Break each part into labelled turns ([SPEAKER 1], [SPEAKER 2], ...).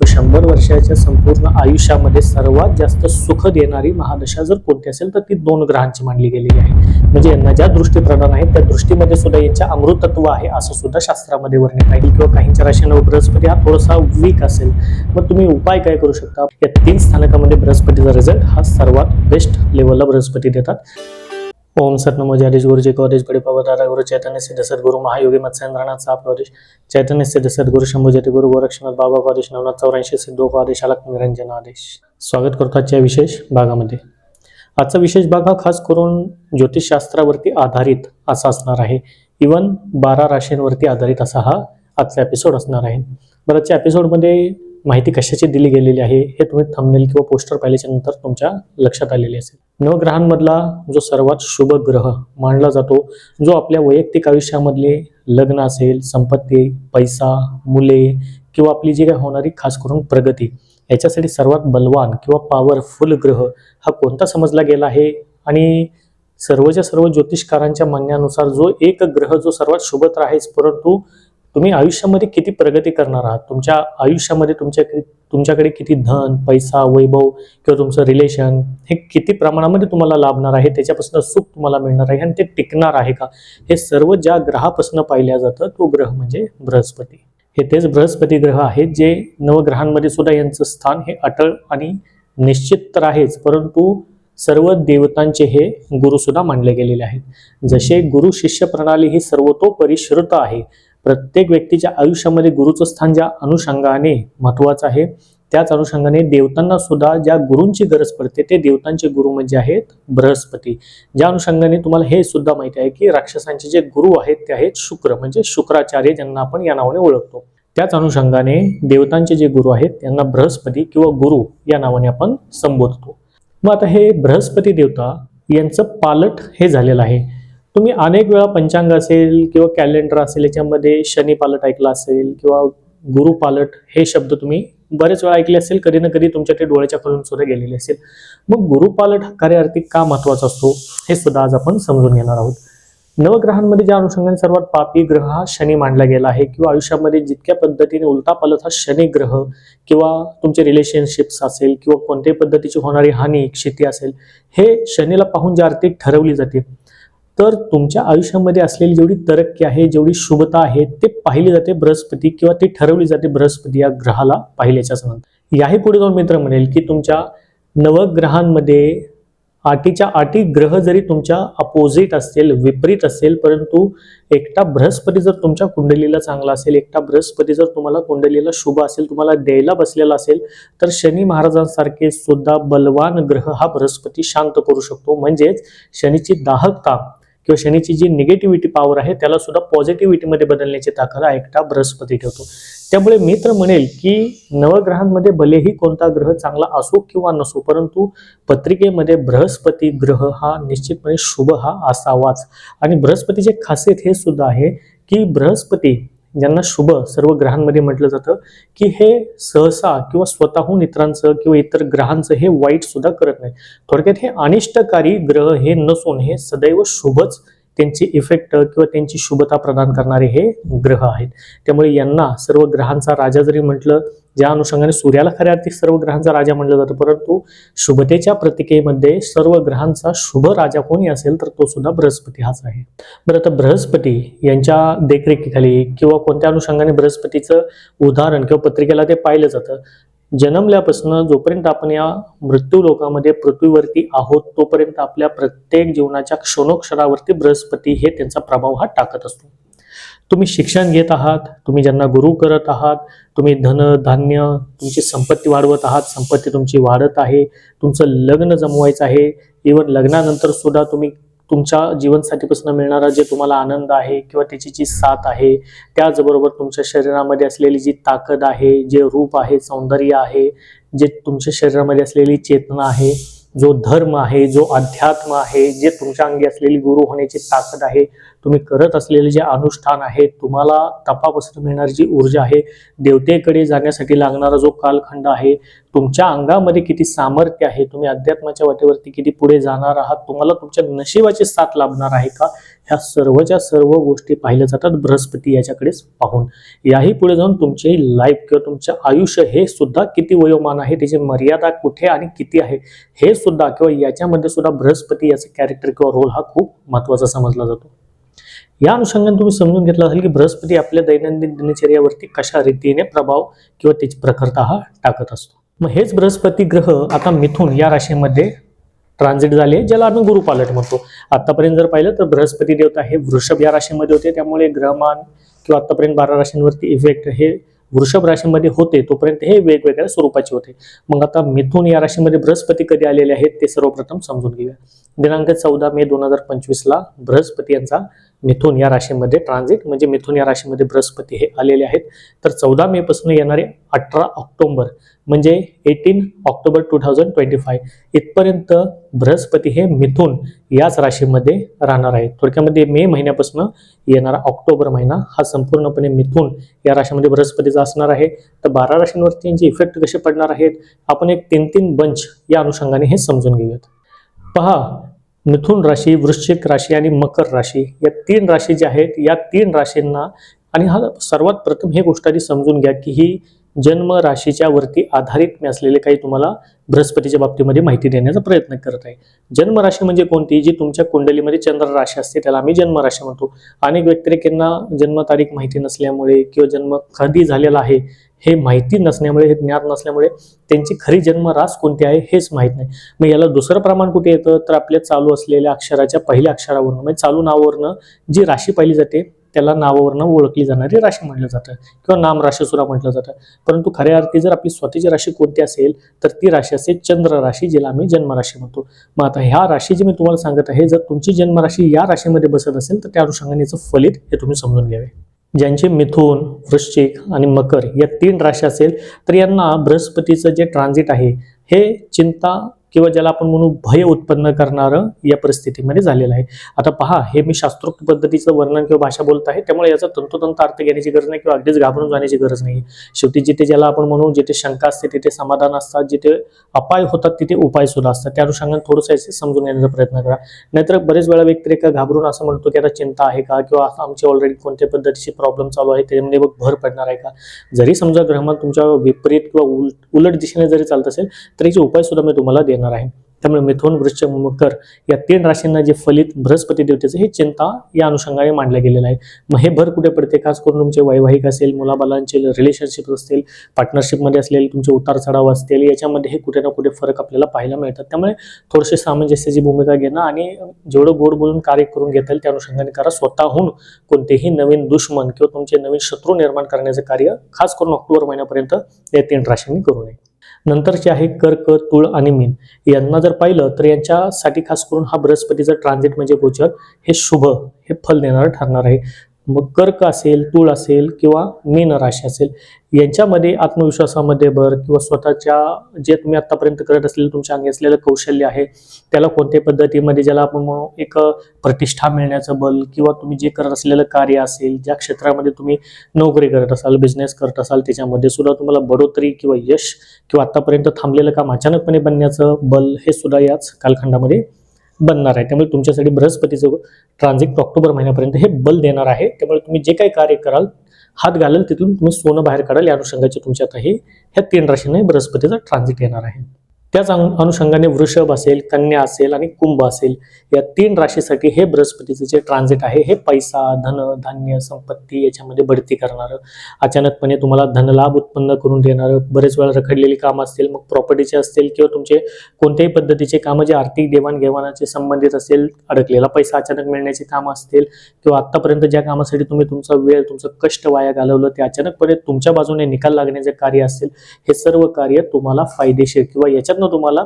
[SPEAKER 1] तर शंभर वर्षाच्या संपूर्ण आयुष्यामध्ये सर्वात जास्त सुख देणारी महादशा जर कोणती असेल तर ती दोन ग्रहांची मानली गेलेली आहे. म्हणजे यांना ज्या दृष्टी प्रदान आहेत त्या दृष्टीमध्ये सुद्धा यांच्या अमृतत्व आहे असं सुद्धा शास्त्रामध्ये वर्णित आहे. किंवा काहींच्या राशीनं बृहस्पती हा थोडासा वीक असेल मग तुम्ही उपाय काय करू शकता? या तीन स्थानकामध्ये बृहस्पतीचा रिझल्ट हा सर्वात बेस्ट लेवलला बृहस्पती देतात. ओम सत नमो गुरुजी कवरेश बडे पव दादा गुरु चैतन्य सिद्ध सदगुरु महायोगी मत्स्येंद्रनाथ साहब कवरेश चैतन्य सिद्ध सदगुरु शंभू गुरु गोरक्षनाथ बाबा कवरेश नवनाथ चौऱ्याऐंशी सिद्धो कवरेश अलक निरंजन आदेश। स्वागत करतो आजच्या विशेष भागामध्ये। आजचा विशेष भाग हा खास करून ज्योतिषशास्त्रावरती आधारित असा असणार आहे. इवन बारा राशींवरती आधारित असा हा आजचा एपिसोड असणार आहे. बऱ्याचच्या एपिसोडमध्ये माहिती कशाची दिली गेलेली आहे हे तुम्ही थंबनेल किंवा पोस्टर पाहिल्याच्या नंतर तुमच्या लक्षात आलेले असेल. नवग्रहांमधला जो सर्वात शुभ ग्रह मानला जातो जो आपल्या वैयक्तिक आयुष्यामधले लग्न असेल संपत्ती पैसा मुले किंवा आपली जी काय होणारी खास करून प्रगती याच्यासाठी सर्वात बलवान किंवा पॉवरफुल ग्रह हा कोणता समजला गेला आहे? आणि सर्वच्या सर्व ज्योतिषकारांच्या म्हणण्यानुसार जो एक ग्रह जो सर्वात शुभत्र आहेच परंतु तुम्ही आयुष्यामध्ये किती प्रगती करणार आहात? तुमच्या आयुष्यामध्ये तुमच्या तुमच्याकडे किती धन पैसा वैभव किंवा तुमचं रिलेशन हे किती प्रमाणामध्ये तुम्हाला लाभणार आहे? त्याच्यापासून सुख तुम्हाला मिळणार आहे आणि ते टिकणार आहे का? हे सर्व ज्या ग्रहापासून पाहिल्या जातं तो ग्रह म्हणजे बृहस्पती. हे तेच बृहस्पती ग्रह आहेत जे नवग्रहांमध्ये सुद्धा यांचं स्थान हे अटळ आणि निश्चित तर आहेच परंतु सर्व देवतांचे हे गुरुसुद्धा मानले गेलेले आहेत. जसे गुरु शिष्य प्रणाली ही सर्वतोपरी श्रुत आहे प्रत्येक व्यक्तीच्या आयुष्यामध्ये गुरुचं स्थान ज्या अनुषंगाने महत्वाचं आहे त्याच अनुषंगाने देवतांना सुद्धा ज्या गुरूंची गरज पडते ते देवतांचे गुरु म्हणजे आहेत बृहस्पती. ज्या अनुषंगाने तुम्हाला हे सुद्धा माहिती आहे की राक्षसांचे जे गुरु आहेत ते आहेत शुक्र म्हणजे शुक्राचार्य ज्यांना आपण या नावाने ओळखतो. त्याच अनुषंगाने देवतांचे जे गुरु आहेत त्यांना बृहस्पती किंवा गुरु या नावाने आपण संबोधतो. मग आता हे बृहस्पती देवता यांचं पालट हे झालेलं आहे. तुम्ही अनेक वेळा पंचांग असेल किंवा कॅलेंडर असेल याच्यामध्ये शनी पालट ऐकला असेल किंवा गुरु पालट हे शब्द तुम्ही बरेच वेळा ऐकले असेल कधी ना कधी तुमच्या ते डोळ्याच्या खालून सुद्धा गेलेले असेल. मग गुरु पालट हा कार्यार्थी का महत्त्वाचा असतो हे सुद्धा आज आपण समजून घेणार आहोत. नवग्रहांमध्ये ज्या अनुषंगाने सर्वात पापी ग्रह हा शनी मांडला गेला आहे किंवा आयुष्यामध्ये जितक्या पद्धतीने उलटा पालत हा शनी ग्रह किंवा तुमचे रिलेशनशिप्स असेल किंवा कोणत्याही पद्धतीची होणारी हानी क्षिती असेल हे शनीला पाहून जी आर्थिक ठरवली जाते तर तुमच्या आयुष्यामध्ये असलेली जेवढी तरक्की आहे जेवढी शुभता आहे ते पाहिली जाते बृहस्पती किंवा ती ठरवली जाते बृहस्पती या ग्रहाला पाहिल्याच्या समान याही पुढे जाऊन मित्र म्हणेल की तुमच्या नवग्रहांमध्ये आटीच्या आटी ग्रह जरी तुमच्या अपोजिट असेल विपरीत असेल परंतु एकटा बृहस्पती जर तुमच्या कुंडलीला चांगला असेल एकटा बृहस्पती जर तुम्हाला कुंडलीला शुभ असेल तुम्हाला द्यायला बसलेला असेल तर शनी महाराजांसारखे सुद्धा बलवान ग्रह हा बृहस्पती शांत करू शकतो. म्हणजेच शनीची दाहकता किंवा शनीची जी निगेटिव्हिटी पॉवर आहे त्याला सुद्धा पॉझिटिव्हिटीमध्ये बदलण्याची ताकद हा एकटा बृहस्पती ठेवतो. त्यामुळे मित्र म्हणेल की नवग्रहांमध्ये भलेही कोणता ग्रह चांगला असो किंवा नसो परंतु पत्रिकेमध्ये बृहस्पती ग्रह हा निश्चितपणे शुभ हा असावाच. आणि बृहस्पतीचे खासियत हे सुद्धा आहे की बृहस्पती ज्यांना शुभ सर्व ग्रहांमध्ये म्हटलं जातं की हे सहसा किंवा स्वतःहून इतरांचं किंवा इतर ग्रहांचं हे वाईट सुद्धा करत नाही. थोडक्यात हे अनिष्टकारी ग्रह हे नसून हे सदैव शुभच त्यांची इफेक्ट किंवा त्यांची शुभता प्रदान करणारे हे ग्रह आहेत. त्यामुळे यांना सर्व ग्रहांचा राजा जरी म्हटलं ज्या अनुषंगाने सूर्याला खऱ्या अर्थी सर्व ग्रहांचा राजा म्हटलं जातं परंतु शुभतेच्या प्रतिकेमध्ये सर्व ग्रहांचा शुभ राजा कोणी असेल तर तो सुद्धा बृहस्पती हाच आहे. बरं तर बृहस्पती यांच्या देखरेखीखाली किंवा कोणत्या अनुषंगाने बृहस्पतीचं उदाहरण किंवा पत्रिकेला ते पाहिलं जातं जन्मल्यापासून जोपर्यंत आपण या मृत्यू लोकामध्ये पृथ्वीवरती आहोत तोपर्यंत आपल्या प्रत्येक जीवनाच्या क्षणोक्षणावरती बृहस्पती हे त्यांचा प्रभाव हा टाकत असतो. तुम्ही शिक्षण घेत आहात तुम्ही ज्यांना गुरु करत आहात तुम्ही धन धान्य तुमची संपत्ती वाढवत आहात संपत्ती तुमची वाढत आहे तुमचं लग्न जमवायचं आहे इवन लग्नानंतर सुद्धा तुम्ही तुमच्या जीवनसाठीपासून मिळणारा जे तुम्हाला आनंद आहे किंवा त्याची जी साथ आहे त्याचबरोबर तुमच्या शरीरामध्ये असलेली जी ताकद आहे जे रूप आहे सौंदर्य आहे जे तुमच्या शरीरामध्ये असलेली चेतना आहे जो धर्म आहे जो अध्यात्म आहे जे तुमच्या अंगी असलेली गुरु होण्याची ताकद आहे तुम्ही करत असलेले जे अनुष्ठान आहे तुम्हाला तपापासून मिळणारी जी ऊर्जा आहे देवतेकडे जाण्यासाठी लागणारा जो कालखंड आहे तुमच्या अंगामध्ये किती सामर्थ्य आहे तुम्ही अध्यात्माच्या वाटेवरती किती पुढे जाणार आहात तुम्हाला तुमच्या नशिबाची साथ लाभणार आहे का? ह्या सर्वच्या सर्व गोष्टी पाहिल्या जातात बृहस्पती याच्याकडेच पाहून. याही पुढे जाऊन तुमचे लाईफ किंवा तुमचं आयुष्य हे सुद्धा किती वयोमान आहे त्याची मर्यादा कुठे आणि किती आहे हे सुद्धा किंवा याच्यामध्ये सुद्धा बृहस्पती याचा कॅरेक्टर किंवा रोल हा खूप महत्त्वाचा समजला जातो. या अनुषंगाने तुम्ही समजून घेतलं असेल की बृहस्पती आपल्या दैनंदिन दिनचर्यावरती कशा रीतीने प्रभाव किंवा त्याची प्रखरता हा टाकत असतो. मग हेच बृहस्पती ग्रह आता मिथून या राशीमध्ये ट्रान्झिट झाले ज्याला आम्ही गुरुपालट म्हणतो. आतापर्यंत जर पाहिलं तर बृहस्पती देवता हे वृषभ या राशीमध्ये होते. त्यामुळे ग्रहमान किंवा आतापर्यंत बारा राशींवरती इफेक्ट हे वृषभ राशीमध्ये होते. तोपर्यंत हे वेगवेगळ्या स्वरूपाचे होते. मग आता मिथून या राशीमध्ये बृहस्पती कधी आलेले आहेत ते सर्वप्रथम समजून घेऊया. दिनांक चौदा मे दोन हजार पंचवीसला बृहस्पती यांचा मिथून या राशीमध्ये ट्रान्झिट म्हणजे मिथून या राशीमध्ये बृहस्पती हे आलेले आहेत. तर चौदा मे पासून येणारे अठरा म्हणजे ऑक्टोबर म्हणजे eighteen October two thousand twenty five इथपर्यंत बृहस्पती हे मिथून याच राशीमध्ये राहणार आहे. थोडक्यामध्ये मे महिन्यापासून येणारा ऑक्टोबर महिना हा संपूर्णपणे मिथून या राशीमध्ये बृहस्पतीचा असणार आहे. तर बारा राशींवरती यांचे इफेक्ट कसे पडणार आहेत आपण एक तीन तीन बंच या अनुषंगाने हे समजून घेऊयात. पहा मिथुन राशी वृश्चिक राशी आणि मकर राशी या तीन राशी ज्या आहेत या तीन राशींना आणि हा सर्वात प्रथम हे गोष्ट आधी समजून घ्या की ही जन्म राशीच्या वरती आधारित मी असलेले काही तुम्हाला बृहस्पतीच्या बाबतीमध्ये माहिती देण्याचा प्रयत्न करत आहे. जन्म राशी म्हणजे कोणती? जी तुमच्या कुंडलीमध्ये चंद्र राशी असते त्याला आम्ही जन्म राशी म्हणतो. अनेक व्यतिरेकांना जन्मतारीख माहिती नसल्यामुळे किंवा जन्म कधी झालेला आहे हे माहिती नसल्यामुळे हे ज्ञान नसल्यामुळे त्यांची खरी जन्म रास कोणती आहे हेच माहीत नाही. मग याला दुसरं प्रमाण कुठे येतं? तर आपल्या चालू असलेल्या अक्षराच्या पहिल्या अक्षरावरून म्हणजे चालू नावावरनं जी राशी पाहिली जाते त्याला नावावरनं ओळखली जाणारी राशी म्हटलं जातं. किंवा नाम राशी सुद्धा म्हटलं जातं. परंतु खऱ्या अर्थी जर आपली स्वतःची राशी कोणती असेल तर ती राशी असेल चंद्र राशी जिला आम्ही जन्मराशी म्हणतो. मग आता ह्या राशी जी मी तुम्हाला सांगत आहे जर तुमची जन्मराशी या राशीमध्ये बसत असेल तर त्या अनुषंगाने याचं फलित हे तुम्ही समजून घ्यावे. ज्यांचे मिथून वृश्चिक आणि मकर या तीन राशी असेल तर यांना बृहस्पतीचं जे ट्रान्झिट आहे हे चिंता किंवा ज्याला आपण म्हणू भय उत्पन्न करणारं या परिस्थितीमध्ये झालेलं आहे. आता पहा हे मी शास्त्रोक्त पद्धतीचं वर्णन किंवा भाषा बोलत आहे त्यामुळे याचा तंतोतंत अर्थ घेण्याची गरज नाही किंवा अगदीच घाबरून जाण्याची गरज नाही. शेवटी जिथे ज्याला आपण म्हणू जिथे शंका असते तिथे समाधान असतात जिथे अपाय होतात तिथे उपाय सुद्धा असतात. त्या अनुषंगाने थोडंसं याचे समजून घेण्याचा प्रयत्न करा. नाहीतर बरेच वेळा व्यतिरेक घाबरून असं म्हणतो की आता चिंता आहे का? किंवा असं आमची ऑलरेडी कोणत्या पद्धतीचे प्रॉब्लेम चालू आहे? त्याच्यामध्ये मग भर पडणार आहे का? जरी समजा ग्रहमान तुमच्या विपरीत किंवा उल उलट दिशेने जरी चालत असेल तरी उपाय सुद्धा मी तुम्हाला देणार आहे. त्यामुळे मिथुन वृश्चिक मकर या तीन राशींना जे फलित बृहस्पती देवतेचं हे चिंता या अनुषंगाने मांडलं गेलेलं आहे. मग हे भर कुठे पडते? खास करून तुमचे वैवाहिक असेल मुलाबालांचे रिलेशनशिप असतील पार्टनरशिपमध्ये असलेले तुमचे उतार चढाव असतील याच्यामध्ये हे कुठे ना कुठे फरक आपल्याला पाहायला मिळतात. त्यामुळे थोडेसे सामंजस्याची भूमिका घेणं आणि जेवढं गोड बोलून कार्य करून घेता येईल त्या अनुषंगाने करा. स्वतःहून कोणतेही नवीन दुश्मन किंवा तुमचे नवीन शत्रू निर्माण करण्याचं कार्य खास करून ऑक्टोबर महिन्यापर्यंत या तीन राशींनी करू नये. नंतरचे आहे कर्क तुळ आणि मीन. यांना जर पाहिलं तर यांच्यासाठी खास करून हा बृहस्पतीचा ट्रान्झिट म्हणजे गोचर हे शुभ हे फल देणारं ठरणार आहे. मग कर्क असेल तुळ असेल किंवा मीन राशी असेल यांच्यामध्ये आत्मविश्वासामध्ये भर किंवा स्वतःच्या जे तुम्ही आतापर्यंत करत असलेलं तुमच्या अंगी असलेलं कौशल्य आहे त्याला कोणत्या पद्धतीमध्ये ज्याला आपण म्हणू एक प्रतिष्ठा मिळण्याचं बल किंवा तुम्ही जे करत असलेलं कार्य असेल ज्या क्षेत्रामध्ये तुम्ही नोकरी करत असाल बिझनेस करत असाल त्याच्यामध्ये सुद्धा तुम्हाला बढोतरी किंवा यश किंवा आतापर्यंत थांबलेलं काम अचानकपणे बनण्याचं बल हे सुद्धा याच कालखंडामध्ये बनणार आहे. त्यामुळे तुमच्यासाठी बृहस्पतीचं ट्रान्झिट ऑक्टोबर महिन्यापर्यंत हे बल देणार आहे. त्यामुळे तुम्ही जे काही कार्य कराल हात घालाल तिथून तुम्ही सोनं बाहेर काढाल. या अनुषंगाचे तुमच्या आता हे ह्या तीन राशीने बृहस्पतीचा ट्रान्झिट येणार आहे. त्याच अनु अनुषंगाने वृषभ असेल कन्या असेल आणि कुंभ असेल या तीन राशीसाठी हे बृहस्पतीचं जे ट्रान्झिट आहे हे पैसा धन धान्य संपत्ती याच्यामध्ये बढती करणारं. अचानकपणे तुम्हाला धनलाभ उत्पन्न करून देणारं बरेच वेळा रखडलेली कामं असतील मग प्रॉपर्टीचे असतील किंवा तुमचे कोणत्याही पद्धतीचे कामं जे आर्थिक देवाणघेवाणाचे संबंधित असेल अडकलेला पैसा अचानक मिळण्याचे कामं असतील किंवा आत्तापर्यंत ज्या कामासाठी तुम्ही तुमचा वेळ तुमचं कष्ट वाया घालवलं ते अचानकपणे तुमच्या बाजूने निकाल लागण्याचे कार्य असेल हे सर्व कार्य तुम्हाला फायदेशीर किंवा याच्यात ना तुम्हाला.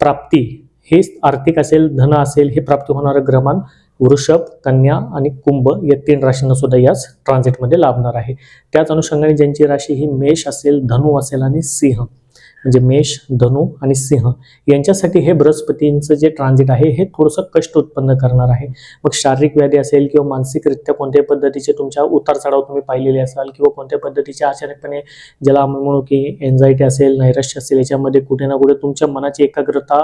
[SPEAKER 1] प्राप्ती हे आर्थिक असेल धन असेल हे प्राप्त होणारं ग्रहमान वृषभ कन्या आणि कुंभ या तीन राशींना सुद्धा याच ट्रान्झिटमध्ये लाभणार आहे. त्याच अनुषंगाने ज्यांची राशी ही मेष असेल धनु असेल आणि सिंह. म्हणजे मेष धनु आणि सिंह यांच्यासाठी हे बृहस्पतींचं जे ट्रान्झिट आहे हे थोडंसं कष्ट उत्पन्न करणार आहे. मग शारीरिक व्याधी असेल किंवा मानसिकरित्या कोणत्याही पद्धतीचे तुमच्या उतार चढाव तुम्ही पाहिलेले असाल किंवा कोणत्या पद्धतीचे अचानकपणे ज्याला आम्ही म्हणू की एन्झायटी असेल नैराश्य असेल याच्यामध्ये कुठे ना कुठे तुमच्या मनाची एकाग्रता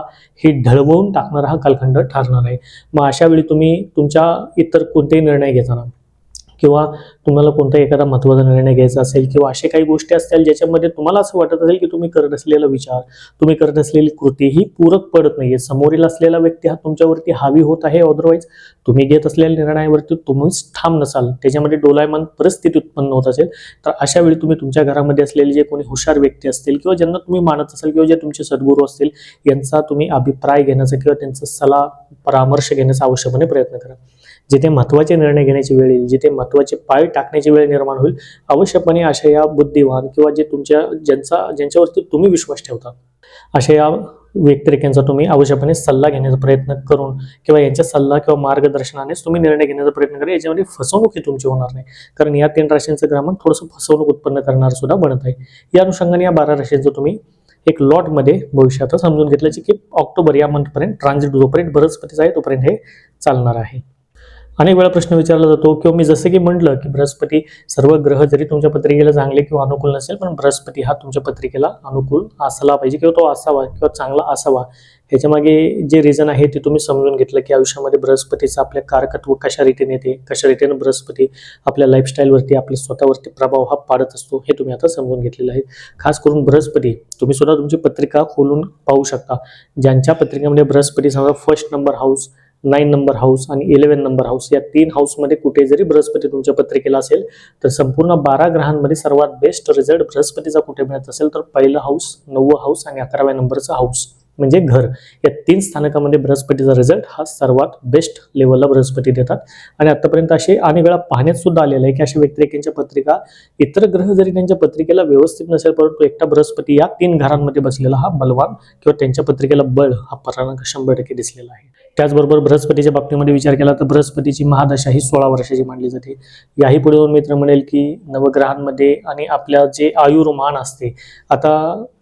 [SPEAKER 1] ही ढळवून टाकणारा हा कालखंड ठरणार आहे. मग अशा वेळी तुम्ही तुमच्या इतर कोणतेही निर्णय घेताना किंवा तुम्हाला कोणता एखादा महत्त्वाचा निर्णय घ्यायचा असेल किंवा अशा काही गोष्टी असतील ज्याच्यामध्ये तुम्हाला असं वाटत असेल की तुम्ही करत असलेला विचार तुम्ही करत असलेली कृती ही पूरक पडत नाहीये. समोरील असलेला व्यक्ती हा तुमच्यावरती हावी होत आहे अदरवाईज तुम्ही घेत असलेल्या निर्णयावरती तुम्हीच ठाम नसाल. त्याच्यामध्ये डोलायमान परिस्थिती उत्पन्न होत असेल. तर अशा वेळी तुम्ही तुमच्या घरामध्ये असलेले जे कोणी हुशार व्यक्ती असतील किंवा ज्यांना तुम्ही मानत असाल किंवा जे तुमचे सद्गुरू असतील यांचा तुम्ही अभिप्राय घेण्याचा किंवा त्यांचा सल्ला परामर्श घेण्याचा आवश्यकपणे प्रयत्न करा. जिथे महत्त्वाचे निर्णय घेण्याची वेळ येईल जिथे महत्त्वाचे पाय टाकण्याची वेळ निर्माण होईल अवश्यपणे अशा या बुद्धिवान किंवा जे तुमच्या ज्यांचा ज्यांच्यावरती तुम्ही विश्वास ठेवता अशा या व्यक्तिरेखांचा तुम्ही आवश्यकपणे सल्ला घेण्याचा प्रयत्न करून किंवा यांच्या सल्ला किंवा मार्गदर्शनानेच तुम्ही निर्णय घेण्याचा प्रयत्न करा. याच्यामध्ये फसवणूक ही तुमची होणार नाही. कारण या तीन राशींचं ग्रामण थोडंसं फसवणूक उत्पन्न करणार सुद्धा बनत आहे. या अनुषंगाने या बारा राशींचं तुम्ही एक लॉटमध्ये भविष्यात समजून घेतल्याची की ऑक्टोबर या मंथपर्यंत ट्रान्झिट जोपर्यंत बृहस्पतीचा आहे तोपर्यंत हे चालणार आहे. अनेक वेळा प्रश्न विचारला जातो किंवा मी जसं की म्हटलं की बृहस्पती सर्व ग्रह जरी तुमच्या पत्रिकेला चांगले किंवा अनुकूल नसेल पण बृहस्पती हा तुमच्या पत्रिकेला अनुकूल असला पाहिजे किंवा तो असावा किंवा चांगला असावा. ह्याच्यामागे जे रिझन आहे ते तुम्ही समजून घेतलं की आयुष्यामध्ये बृहस्पतीचं आपल्या कारकत्व कशा रीतीने येते कशा रीतीने बृहस्पती आपल्या लाईफस्टाईलवरती आपल्या स्वतःवरती प्रभाव हा पाडत असतो हे तुम्ही आता समजून घेतलेलं आहे. खास करून बृहस्पती तुम्ही सुद्धा तुमची पत्रिका खोलून पाहू शकता. ज्यांच्या पत्रिकेमध्ये बृहस्पती समजा first number house nine number house आणि इलेव्हन नंबर हाऊस या तीन हाऊसमध्ये कुठे जरी बृहस्पती तुमच्या पत्रिकेला असेल तर संपूर्ण बारा ग्रहांमध्ये सर्वात बेस्ट रिझल्ट बृहस्पतीचा कुठे मिळत असेल तर पहिलं हाऊस नववं हाऊस आणि अकराव्या नंबरचं हाऊस म्हणजे घर. या तीन स्थानकामध्ये बृहस्पतीचा रिझल्ट हा सर्वात बेस्ट लेवलला बृहस्पती देतात. आणि आतापर्यंत असे अनेक वेळा पाहण्यात सुद्धा आलेलं आहे की अशा व्यक्तिरेखेंच्या पत्रिका इतर ग्रह जरी त्यांच्या पत्रिकेला व्यवस्थित नसेल परंतु एकटा बृहस्पती या तीन घरांमध्ये बसलेला हा बलवान किंवा त्यांच्या पत्रिकेला बळ हा परांक शंभर टक्के दिसलेला आहे. त्याचबरोबर बृहस्पतीच्या बाबतीमध्ये विचार केला तर बृहस्पतीची महादशा ही सोळा वर्षाची मानली जाते. याही पुढे मित्र म्हणेल की नवग्रहांमध्ये आणि आपल्या जे आयुर्मान असते आता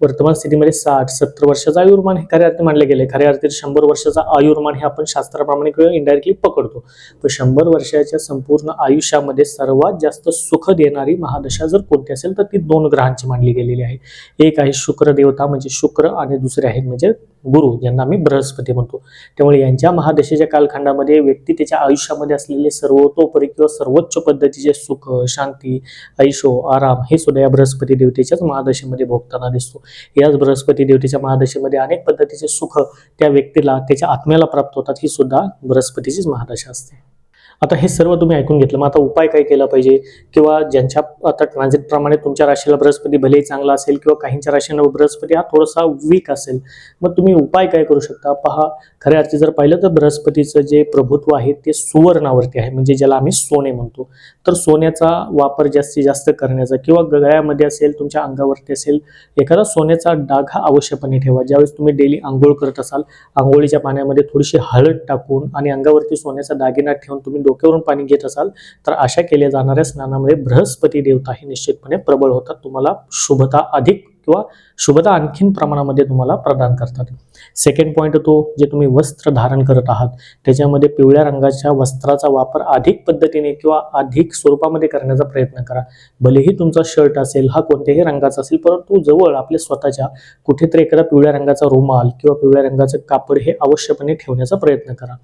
[SPEAKER 1] वर्तमान स्थितीमध्ये साठ सत्तर वर्षाचा आयुर्मान हे खऱ्या अर्थी मानले गेले. खऱ्या अर्थी शंभर वर्षाचा आयुर्मान हे आपण शास्त्राप्रमाणे किंवा इनडायरेक्टली पकडतो. पण शंभर वर्षाच्या संपूर्ण आयुष्यामध्ये सर्वात जास्त सुख देणारी महादशा जर कोणती असेल तर ती दोन ग्रहांची मानली गेलेली आहे. एक आहे शुक्र देवता म्हणजे शुक्र आणि दुसरे आहेत म्हणजे गुरु ज्यांना आम्ही बृहस्पती म्हणतो. त्यामुळे यांच्या महादशेच्या कालखंडामध्ये व्यक्ती त्याच्या आयुष्यामध्ये असलेले सर्वतोपरी किंवा सर्वोच्च पद्धतीचे सुख शांती ऐशो आराम हे सुद्धा या बृहस्पती देवतेच्याच महादशेमध्ये भोगताना दिसतो. याच बृहस्पती देवतेच्या महादशेमध्ये अनेक पद्धतीचे सुख त्या व्यक्तीला त्याच्या आत्म्याला प्राप्त होतात ही सुद्धा बृहस्पतीचीच महादशा असते. आता हे सर्व तुम्ही ऐकून घेतलं. मग आता उपाय काय केला पाहिजे? किंवा ज्यांच्या आता ट्रान्झिट प्रमाणे तुमच्या राशीला बृहस्पती भलेही चांगला असेल किंवा काहींच्या राशीला बृहस्पती हा थोडासा वीक असेल मग तुम्ही उपाय काय करू शकता? पहा खऱ्या अर्थी जर पाहिलं तर बृहस्पतीचं जे प्रभुत्व आहे ते सुवर्णावरती आहे म्हणजे ज्याला आम्ही सोने म्हणतो. तर सोन्याचा वापर जास्तीत जास्त करण्याचा किंवा गळ्यामध्ये असेल तुमच्या अंगावरती असेल एखादा सोन्याचा डाग हा अवश्यपणे ठेवा. ज्यावेळेस तुम्ही डेली आंघोळ करत असाल आंघोळीच्या पाण्यामध्ये थोडीशी हळद टाकून आणि अंगावरती सोन्याचा दागिना ठेवून तुम्ही डोक्यावरून पाणी घेत असाल तर अशा केल्या जाणाऱ्या स्नानामध्ये बृहस्पती देवता ही निश्चितपणे प्रबळ होतात. तुम्हाला शुभता अधिक किंवा शुभता आणखीन प्रमाणामध्ये तुम्हाला प्रदान करतात. सेकंड पॉईंट तो जे तुम्ही वस्त्र धारण करत आहात त्याच्यामध्ये पिवळ्या रंगाच्या वस्त्राचा वापर अधिक पद्धतीने किंवा अधिक स्वरूपामध्ये करण्याचा प्रयत्न करा. भलेही तुमचा शर्ट असेल हा कोणत्याही रंगाचा असेल परंतु जवळ आपल्या स्वतःच्या कुठेतरी एखादा पिवळ्या रंगाचा रुमाल किंवा पिवळ्या रंगाचं कापड हे अवश्यपणे ठेवण्याचा प्रयत्न करा.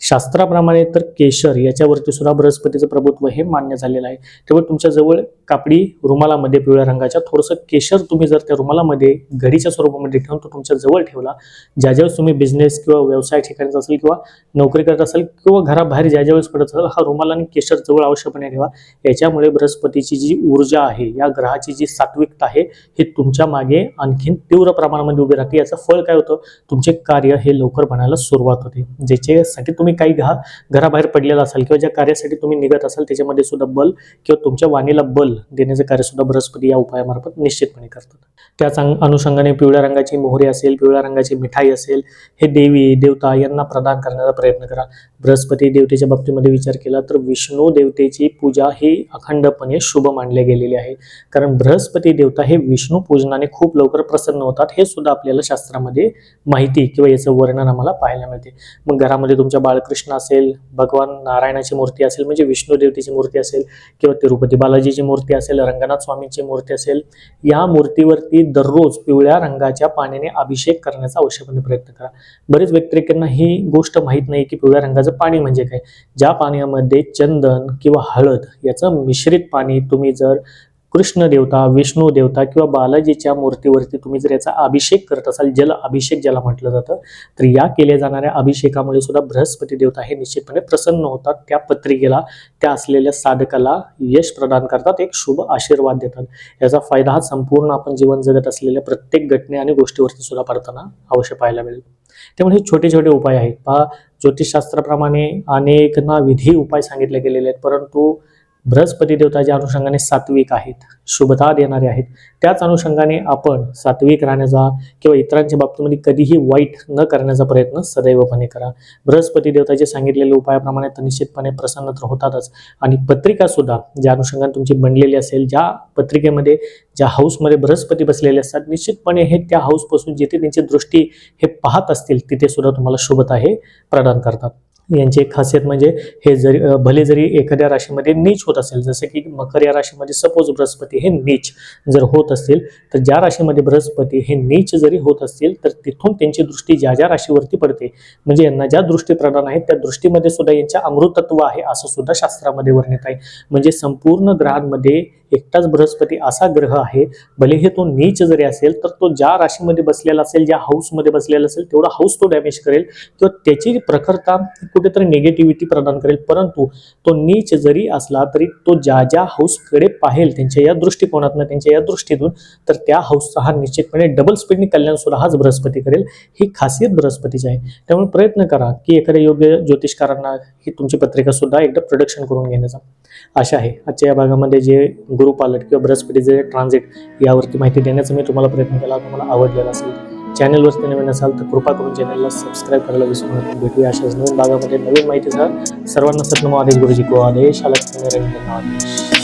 [SPEAKER 1] शास्त्राप्रमाणे तर केशर याच्यावरती सुद्धा बृहस्पतीचं प्रभुत्व हे मान्य झालेलं आहे. त्यामुळे तुमच्याजवळ कापडी रुमालामध्ये पिवळ्या रंगाच्या थोडंसं केशर तुम्ही जर त्या रुमालामध्ये घडीच्या स्वरूपामध्ये ठेवून तो तुमच्या जवळ ठेवला ज्या ज्यावेळेस तुम्ही बिझनेस किंवा व्यवसाय ठिकाणी असेल किंवा नोकरी करत असाल किंवा घराबाहेर ज्या ज्यावेळेस पडत असेल हा रुमाल आणि केशर जवळ आवश्यकपणे ठेवा. याच्यामुळे बृहस्पतीची जी ऊर्जा आहे या ग्रहाची जी सात्विकता आहे ही तुमच्या मागे आणखीन तीव्र प्रमाणामध्ये उभी राहते. याचं फळ काय होतं? तुमचे कार्य हे लवकर बनायला सुरुवात होते. ज्याच्यासाठी तुम्ही तुम्ही काही घा घराबाहेर पडलेला असाल किंवा ज्या कार्यासाठी तुम्ही निघत असाल त्याच्यामध्ये सुद्धा बल किंवा तुमच्या वाणीला बल देण्याचं कार्य सुद्धा बृहस्पती या उपायामार्फत निश्चितपणे करतात. त्याच अनुषंगाने पिवळ्या रंगाची मोहरी असेल पिवळ्या रंगाची मिठाई असेल हे देवी देवता यांना प्रदान करण्याचा प्रयत्न करा. बृहस्पती देवतेच्या बाबतीमध्ये विचार केला तर विष्णू देवतेची पूजा ही अखंडपणे शुभ मानले गेलेली आहे. कारण बृहस्पती देवता हे विष्णू पूजनाने खूप लवकर प्रसन्न होतात हे सुद्धा आपल्याला शास्त्रामध्ये माहिती किंवा याचं वर्णन आम्हाला पाहायला मिळते. मग घरामध्ये तुमच्या बाळकृष्ण असेल भगवान नारायणाची मूर्ती असेल म्हणजे विष्णू देवतेची मूर्ती असेल किंवा तिरुपती बालाजीची मूर्ती असेल रंगनाथ स्वामींची मूर्ती असेल या मूर्तीवरती दररोज पिवळ्या रंगाच्या पाण्याने अभिषेक करण्याचा आवश्यकपणे प्रयत्न करा. बरेच व्यक्तिरेखांना ही गोष्ट माहीत नाही की पिवळ्या रंगाचं पाणी म्हणजे काय. ज्या पाण्यामध्ये चंदन किंवा हळद याचं मिश्रित पाणी तुम्ही जर कृष्ण देवता विष्णू देवता किंवा बालाजीच्या मूर्तीवरती तुम्ही जर याचा अभिषेक करत असाल जल अभिषेक ज्याला म्हटलं जातं तर या केल्या जाणाऱ्या अभिषेकामुळे सुद्धा बृहस्पती देवता हे निश्चितपणे प्रसन्न होतात. त्या पत्रिकेला त्या असलेल्या साधकाला यश प्रदान करतात एक शुभ आशीर्वाद देतात. याचा फायदा हा संपूर्ण आपण जीवन जगत असलेल्या प्रत्येक घटने आणि गोष्टीवरती सुद्धा पडताना अवश्य पाहायला मिळेल. त्यामुळे हे छोटे छोटे उपाय आहेत. पहा ज्योतिषशास्त्राप्रमाणे अनेक ना विधी उपाय सांगितले गेलेले आहेत परंतु बृहस्पती देवताच्या अनुषंगाने सात्विक आहेत शुभता देणारे आहेत. त्याच अनुषंगाने आपण सात्विक राहण्याचा किंवा इतरांच्या बाबतीमध्ये कधीही वाईट न करण्याचा प्रयत्न सदैवपणे करा. बृहस्पती देवताचे सांगितलेले उपायाप्रमाणे तर निश्चितपणे प्रसन्न तर होतातच. आणि पत्रिकासुद्धा ज्या अनुषंगाने तुमची बनलेली असेल ज्या पत्रिकेमध्ये ज्या हाऊसमध्ये बृहस्पती बसलेले असतात निश्चितपणे हे त्या हाऊसपासून जिथे त्यांची दृष्टी हे पाहत असतील तिथे सुद्धा तुम्हाला शुभता हे प्रदान करतात. यांची एक खासियत म्हणजे हे जरी भले जरी एखाद्या राशीमध्ये नीच होत असेल जसं की मकर या राशीमध्ये सपोज बृहस्पती हे नीच जर होत असतील तर ज्या राशीमध्ये बृहस्पती हे नीच जरी होत असतील तर तिथून त्यांची दृष्टी ज्या ज्या राशीवरती पडते म्हणजे यांना ज्या दृष्टी प्रदान आहेत त्या दृष्टीमध्ये सुद्धा यांच्या अमृतत्व आहे असं सुद्धा शास्त्रामध्ये वर्णित आहे. म्हणजे संपूर्ण ग्रहांमध्ये एकटाच बृहस्पती असा ग्रह आहे भले हे तो नीच जरी असेल तर तो ज्या राशीमध्ये बसलेला असेल ज्या हाऊसमध्ये बसलेला असेल तेवढा हाऊस तो डॅमेज करेल. किंवा त्याची प्रखरता कुठेतरी निगेटिव्हिटी प्रदान करेल. परंतु तो नीच जरी असला तरी तो ज्या ज्या हाऊसकडे पाहेल त्यांच्या या दृष्टिकोनातून त्यांच्या या दृष्टीतून तर त्या हाऊसचा हा निश्चितपणे डबल स्पीडने कल्याण सुद्धा हाच बृहस्पती करेल. ही खासियत बृहस्पतीची आहे. त्यामुळे प्रयत्न करा की एखाद्या योग्य ज्योतिषकारांना ही तुमची पत्रिका सुद्धा एकदा प्रोडक्शन करून घेण्याचा. आशा आहे आजच्या या भागामध्ये जे गुरुपालट किंवा बृहस्पतीचे ट्रान्झिट यावरती माहिती देण्याचा मी तुम्हाला प्रयत्न केला तुम्हाला आवडलेला असेल चॅनलवरती नवीन असाल तर कृपा करून चॅनलला सबस्क्राईब करायला विसरू नका. भेटूया अशाच नवीन भागामध्ये. नवीन माहितीचा सर्वांना सत्नम आदेश गुरुजी को आदेश. आला आदेश.